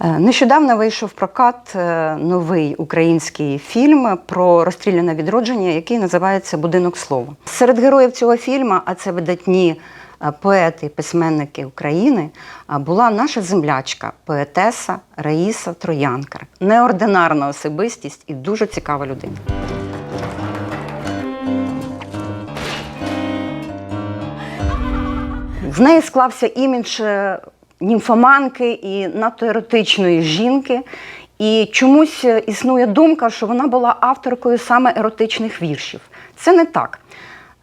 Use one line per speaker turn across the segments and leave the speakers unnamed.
Е, Нещодавно вийшов прокат е, новий український фільм про розстріляне відродження, який називається Будинок слова. Серед героїв цього фільму, а це видатні е, поети і письменники України, була наша землячка, поетеса Раїса Троянкар. Неординарна особистість і дуже цікава людина. В неї склався імідж німфоманки і надто еротичної жінки. І чомусь е, існує думка, що вона була авторкою саме еротичних віршів. Це не так.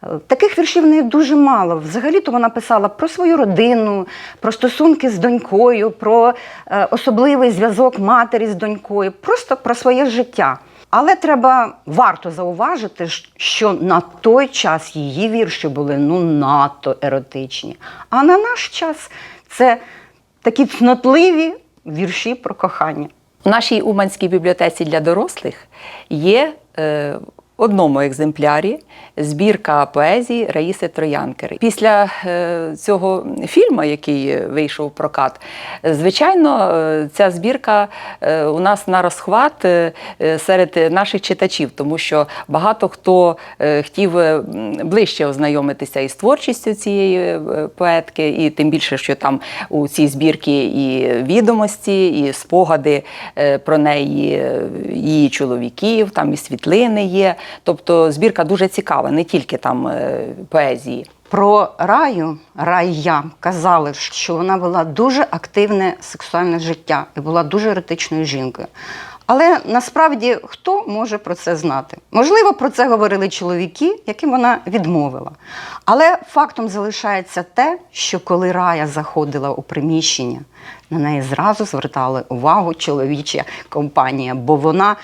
Е, Таких віршів в неї дуже мало. Взагалі-то вона писала про свою родину, про стосунки з донькою, про е, особливий зв'язок матері з донькою, просто про своє життя. Але треба варто зауважити, що на той час її вірші були ну надто еротичні. А на наш час це такі цнотливі вірші про кохання.
У нашій Уманській бібліотеці для дорослих є е, в одному екземплярі збірка поезії Раїси Троянкери. Після е, цього фільму, який вийшов в прокат, звичайно, е, ця збірка е, у нас на розхват серед наших читачів, тому що багато хто хотів ближче ознайомитися із творчістю цієї поетки, і тим більше, що там у цій збірці і відомості, і спогади про неї, її чоловіків, там і світлини є. Тобто збірка дуже цікава, не тільки там е, поезії.
Про раю, рая казали, що вона вела дуже активне сексуальне життя і була дуже еротичною жінкою. Але насправді хто може про це знати? Можливо, про це говорили чоловіки, яким вона відмовила. Але фактом залишається те, що коли рая заходила у приміщення, на неї зразу звертали увагу чоловіча компанія, бо вона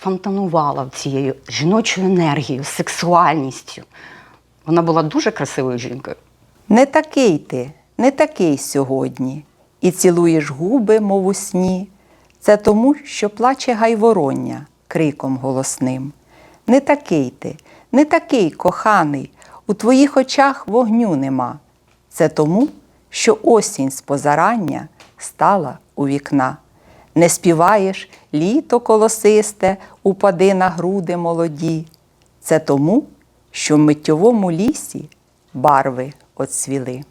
фонтанувала цією жіночою енергією, сексуальністю. Вона була дуже красивою жінкою.
Не такий ти, не такий сьогодні, і цілуєш губи, мов у сні. Це тому, що плаче гайвороння криком голосним. Не такий ти, не такий коханий, у твоїх очах вогню нема. Це тому, що осінь з позарання стала у вікна. Не співаєш літо колосисте, упади на груди молоді. Це тому, що в миттєвому лісі барви оцвіли.